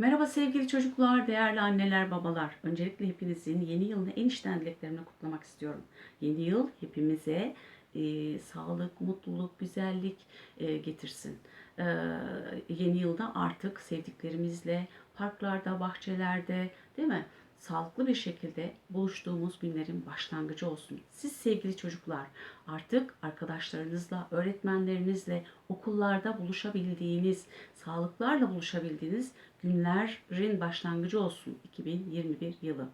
Merhaba sevgili çocuklar, değerli anneler, babalar. Öncelikle hepinizin yeni yılını en içten dileklerimle kutlamak istiyorum. Yeni yıl hepimize e, sağlık, mutluluk, güzellik e, getirsin. E, yeni yılda artık sevdiklerimizle parklarda, bahçelerde değil mi? Sağlıklı bir şekilde buluştuğumuz günlerin başlangıcı olsun. Siz sevgili çocuklar artık arkadaşlarınızla, öğretmenlerinizle okullarda buluşabildiğiniz, sağlıklarla buluşabildiğiniz günlerin başlangıcı olsun 2021 yılı.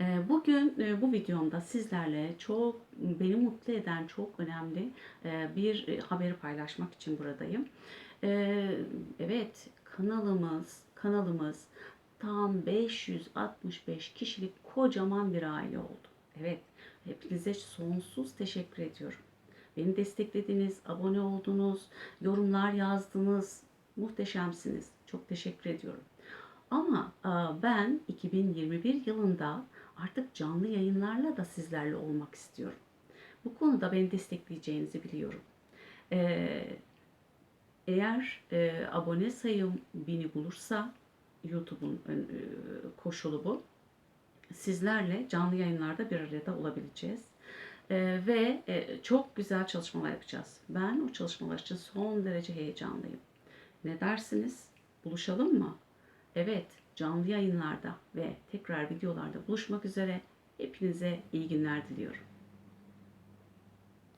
Ee, Bugün e, bu videomda sizlerle çok beni mutlu eden çok önemli e, bir e, haberi paylaşmak için buradayım. Ee, Evet kanalımız kanalımız tam 565 kişilik kocaman bir aile oldu. Evet hepinize sonsuz teşekkür ediyorum. Beni desteklediniz, abone oldunuz, yorumlar yazdınız. Muhteşemsiniz. Çok teşekkür ediyorum. Ama e, ben 2021 yılında artık canlı yayınlarla da sizlerle olmak istiyorum. Bu konuda beni destekleyeceğinizi biliyorum. Ee, eğer e, abone sayım bini bulursa YouTube'un e, koşulu bu. Sizlerle canlı yayınlarda bir arada olabileceğiz. Ee, ve e, çok güzel çalışmalar yapacağız. Ben o çalışmalar için son derece heyecanlıyım. Ne dersiniz? Buluşalım mı? Evet, canlı yayınlarda ve tekrar videolarda buluşmak üzere. Hepinize iyi günler diliyorum.